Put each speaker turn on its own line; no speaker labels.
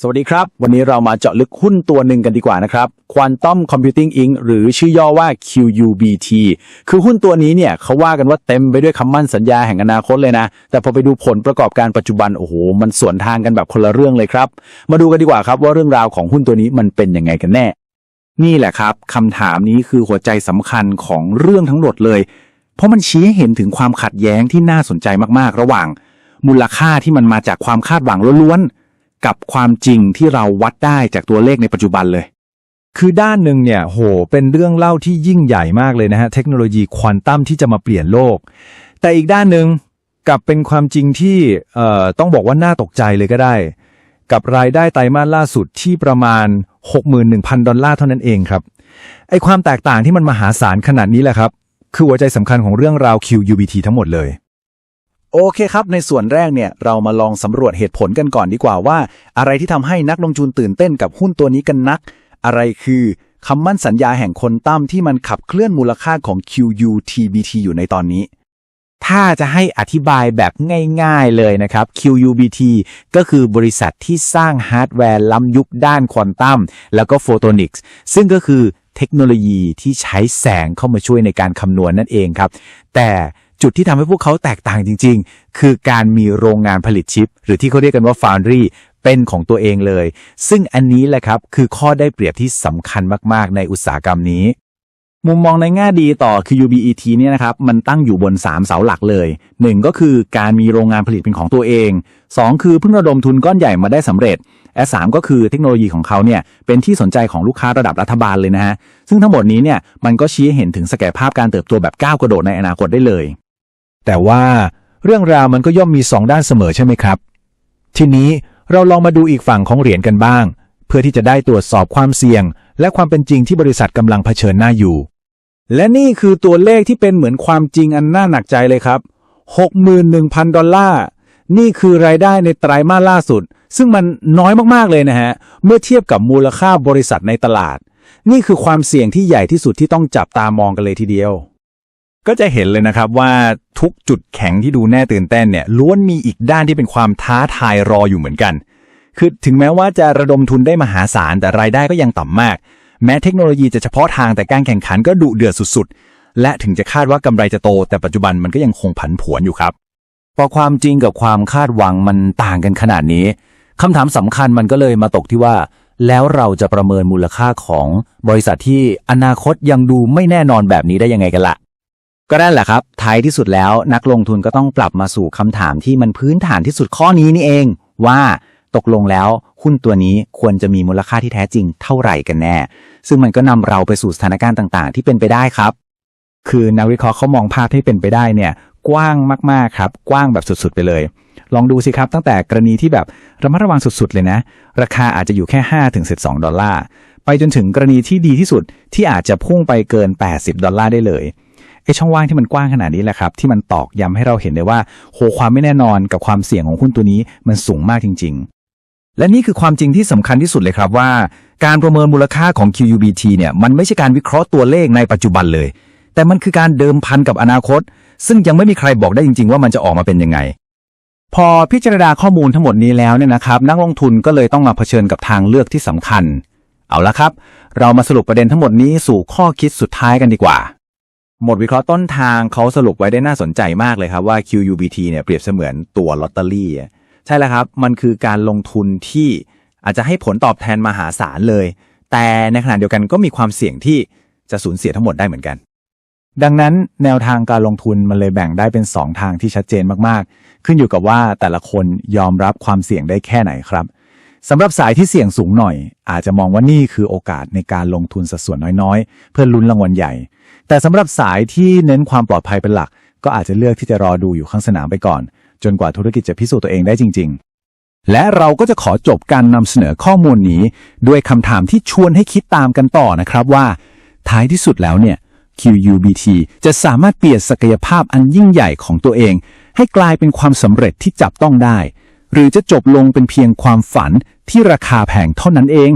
สวัสดีครับ วันนี้เรามาเจาะลึกหุ้นตัวหนึ่งกันดีกว่านะครับ Quantum Computing Inc. หรือชื่อย่อว่า QUBT คือหุ้นตัวนี้เนี่ยเขาว่ากันว่าเต็มไปด้วยคำมั่นสัญญาแห่งอนาคตเลยนะ แต่พอไปดูผลประกอบการปัจจุบัน โอ้โห มันสวนทางกันแบบคนละเรื่องเลยครับ มาดูกันดีกว่าครับว่าเรื่องราวของหุ้นตัวนี้มันเป็นยังไงกันแน่ นี่แหละครับคำถามนี้คือหัวใจสำคัญของเรื่องทั้งหมดเลย เพราะมันชี้ให้เห็นถึงความขัดแย้งที่น่าสนใจมากๆ ระหว่าง มูลค่าที่มันมาจากความคาดหวังล้วนๆ กับความจริงที่เราวัดได้จากตัวเลขในปัจจุบันเลย
คือด้านหนึ่งเนี่ยโหเป็นเรื่องเล่าที่ยิ่งใหญ่มากเลยนะฮะ เทคโนโลยีควอนตัมที่จะมาเปลี่ยนโลก แต่อีกด้านหนึ่งกลับเป็นความจริงที่เอ่อต้องบอกว่าน่าตกใจเลยก็ได้ กับรายได้ไตรมาสล่าสุดที่ประมาณ 61,000 ดอลลาร์เท่านั้นเองครับไอความแตกต่างที่มันมหาศาลขนาดนี้แหละครับ คือหัวใจสำคัญของเรื่องราว QUBT ทั้งหมดเลย
โอเคครับ ในส่วนแรกเนี่ยเรามาลองสำรวจเหตุผลกันก่อนดีกว่าว่า อะไรที่ทำให้นักลงทุนตื่นเต้นกับหุ้นตัวนี้กันนัก อะไรคือคำมั่นสัญญาแห่งคนตั้มที่มันขับเคลื่อนมูลค่าของ QUTBT อยู่ในตอนนี้ ถ้าจะให้อธิบายแบบง่ายๆเลยนะครับ QUBT ก็คือบริษัทที่สร้างฮาร์ดแวร์ล้ำยุคด้านควอนตัมแล้วก็โฟโตนิกส์ซึ่งก็คือเทคโนโลยีที่ใช้แสงเข้ามาช่วยในการคำนวณนั่นเองครับ แต่ จุดที่ทำให้พวกเขาแตกต่างจริง ๆ คือการมีโรงงานผลิตชิป หรือที่เขาเรียกกันว่า Foundry เป็นของตัวเองเลย ซึ่งอันนี้แหละครับคือข้อได้เปรียบที่สำคัญมาก ๆ ในอุตสาหกรรมนี้ มุมมองในแง่ดีต่อ QUBET เนี่ยนะครับ มันตั้งอยู่บน 3 เสาหลักเลย 1 ก็คือการมีโรงงานผลิตเป็นของตัวเอง 2 คือเพิ่งระดมทุนก้อนใหญ่มาได้สำเร็จและสามก็คือเทคโนโลยีของเขาเนี่ยเป็นที่สนใจของลูกค้าระดับรัฐบาลเลยนะฮะซึ่งทั้งหมดนี้เนี่ยมันก็ชี้ให้เห็นถึงศักยภาพการเติบโตแบบก้าวกระโดดในอนาคตได้เลย
แต่ว่าเรื่องราวมันก็ย่อมมีสองด้านเสมอใช่ไหมครับ ทีนี้เราลองมาดูอีกฝั่งของเหรียญกันบ้าง เพื่อที่จะได้ตรวจสอบความเสี่ยง และความเป็นจริงที่บริษัทกำลังเผชิญหน้าอยู่
และนี่คือตัวเลขที่เป็นเหมือนความจริงอันน่าหนักใจเลยครับ 61,000 ดอลลาร์ นี่คือรายได้ในไตรมาสล่าสุด ซึ่งมันน้อยมากๆเลยนะฮะ เมื่อเทียบกับมูลค่าบริษัทในตลาด นี่คือความเสี่ยงที่ใหญ่ที่สุดที่ต้องจับตามองกันเลยทีเดียว
ก็จะเห็นเลยนะครับว่า ทุกจุดแข็งที่ดูแน่ตื่นเต้นเนี่ยล้วนมีอีกด้านที่เป็นความท้าทายรออยู่เหมือนกัน คือถึงแม้ว่าจะระดมทุนได้มหาศาลแต่รายได้ก็ยังต่ำมาก แม้เทคโนโลยีจะเฉพาะทางแต่การแข่งขันก็ดุเดือดสุดๆ และถึงจะคาดว่ากำไรจะโต แต่ปัจจุบันมันก็ยังคงผันผวนอยู่ครับ
พอความจริงกับความคาดหวังมันต่างกันขนาดนี้คำถามสำคัญมันก็เลยมาตกที่ว่า แล้วเราจะประเมินมูลค่าของบริษัทที่อนาคตยังดูไม่แน่นอนแบบนี้ได้ยังไงกันล่ะ ก็นั่นแหละครับท้ายที่สุดแล้วนักลงทุนก็ต้องปรับมาสู่คำถามที่มันพื้นฐานที่สุดข้อนี้นี่เอง ว่าตกลงแล้วหุ้นตัวนี้ควรจะมีมูลค่าที่แท้จริงเท่าไหร่กันแน่ ซึ่งมันก็นำเราไปสู่สถานการณ์ต่างๆ ที่เป็นไปได้ครับ คือนักวิเคราะห์เขามองภาพที่เป็นไปได้เนี่ยกว้างมากๆครับ กว้างแบบสุดๆไปเลย ลองดูสิครับตั้งแต่กรณีที่แบบระมัดระวังสุดๆเลยนะ ราคาอาจจะอยู่แค่5ถึง12 ดอลลาร์ไปจนถึงกรณีที่ดีที่สุดที่อาจจะพุ่งไปเกิน 80 ดอลลาร์ได้เลย ไอ้ช่องว่างที่มันกว้างขนาดนี้แหละครับที่มันตอกย้ำให้เราเห็นได้ว่าโหความไม่แน่นอนกับความเสี่ยงของหุ้นตัวนี้มันสูงมากจริง ๆ
และนี่คือความจริงที่สำคัญที่สุดเลยครับว่า การประเมินมูลค่าของ QUBT เนี่ยมันไม่ใช่การวิเคราะห์ตัวเลขในปัจจุบันเลย แต่มันคือการเดิมพันกับอนาคต ซึ่งยังไม่มีใครบอกได้จริง ๆ ว่ามันจะออกมาเป็นยังไง
พอพิจารณาข้อมูลทั้งหมดนี้แล้วเนี่ยนะครับ นักลงทุนก็เลยต้องมาเผชิญกับทางเลือกที่สำคัญ เอาละครับ เรามาสรุปประเด็นทั้งหมดนี้สู่ข้อคิดสุดท้ายกันดีกว่า หมดวิเคราะห์ต้นทางเขาสรุปไว้ได้น่าสนใจมากเลยครับว่า QUBT เนี่ยเปรียบเสมือนตัวลอตเตอรี่ ใช่แล้วครับ มันคือการลงทุนที่อาจจะให้ผลตอบแทนมหาศาลเลย แต่ในขณะเดียวกันก็มีความเสี่ยงที่จะสูญเสียทั้งหมดได้เหมือนกัน ดังนั้นแนวทางการลงทุนมันเลยแบ่งได้เป็น 2 ทางที่ชัดเจนมากๆ ขึ้นอยู่กับว่าแต่ละคนยอมรับความเสี่ยงได้แค่ไหนครับสำหรับสายที่เสี่ยงสูงหน่อย อาจจะมองว่านี่คือโอกาสในการลงทุนสัดส่วนน้อยๆ เพื่อลุ้นรางวัลใหญ่ แต่สำหรับสายที่เน้นความปลอดภัยเป็นหลัก ก็อาจจะเลือกที่จะรอดูอยู่ข้างสนามไปก่อน จนกว่าธุรกิจจะพิสูจน์ตัวเองได้จริง ๆ และเราก็จะขอจบการนำเสนอข้อมูลนี้ ด้วยคำถามที่ชวนให้คิดตามกันต่อนะครับว่า ท้ายที่สุดแล้วเนี่ย QUBT จะสามารถเปลี่ยนศักยภาพอันยิ่งใหญ่ของตัวเอง ให้กลายเป็นความสำเร็จที่จับต้องได้ หรือจะจบลงเป็นเพียงความฝันที่ราคาแพงเท่านั้นเอง